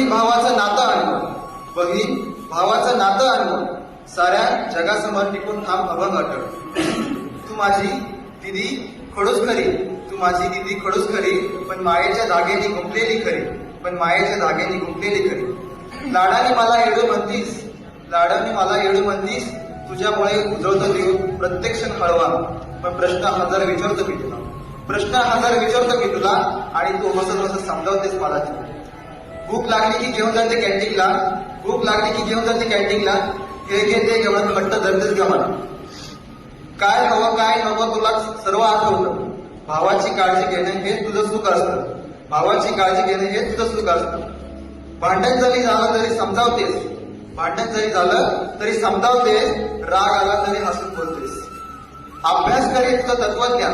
बहीण भावाचं नातं आणलं. बहीण भावाचं नातं आणलं. साऱ्या जगासमोर टिकून थांब अभंग अटळ तू माझी दिदी खडूस खरी. तू माझी दिदी खडूस खरी. पण मायेच्या धागेने गुंपलेली खरी. पण मायेच्या धागेने गुंपलेली खरी. लाडाने मला येडू म्हणतीस. लाडाने मला येडू म्हणतीस. तुझ्यामुळे उजळतो देऊ. प्रत्येक क्षण हळवा. पण प्रश्न हजार विचारतो मी तुला. प्रश्न हजार विचारतो मी तुला आणि तू हसत हसत समजावतेस मला भूक लागली की घेऊन जाते कॅन्टीनला भूक लागली की घेऊन जाते कॅन्टीनला हे खेळते घेऊन घट्ट धरतेच घेऊन काय हवं काय नको तुला सर्व आठवतं भावाची काळजी घेणे हे तुझं सुख असतं. भावाची काळजी घेणे हे तुझं सुख असतं. भांडण जरी झालं तरी समजावतेस. भांडण जरी झालं तरी समजावतेस. राग आला तरी हसून बोलतेस. अभ्यास करी तुझं तत्वज्ञान.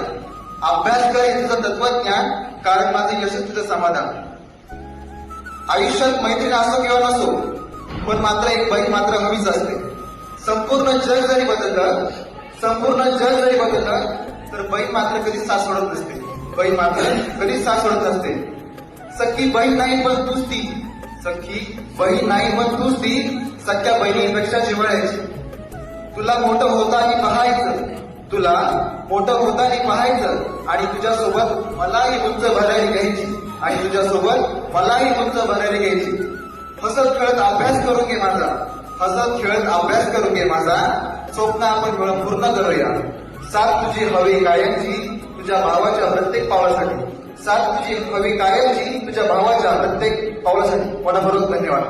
अभ्यास करी तुझं तत्वज्ञान. कारण माझे यश तुझं समाधान. आयुष्यात मैत्रीण असो किंवा नसो पण मात्र एक बहीण मात्र हवीच असते. संपूर्ण जग जरी बदललं संपूर्ण जग जरी बदललं तर बहीण मात्र कधी साथ सोडत नसते. बहीण मात्र कधीच साथ सोडत नसते. सख्खी बहीण नाही पण तूच ती सख्खी बहीण नाही पण तूच ती सख्या बहिणीपेक्षा जिवळायची तुला मोठं होता आणि पहा तुला मोठं होताना पाहायचं आणि तुझ्यासोबत मलाही उंच भरायला घ्यायची आणि तुझ्यासोबत मलाही उंच भरायला घ्यायची. हसत खेळत अभ्यास करून घे माझा. हसत खेळत अभ्यास करून घे माझा. स्वप्न आपण पूर्ण करूया. साथ तुझी हवी कायमची तुझ्या भावाच्या प्रत्येक पावलासाठी. साथ तुझी हवी कायमची तुझ्या भावाच्या प्रत्येक पावलासाठी. मनाभरून धन्यवाद.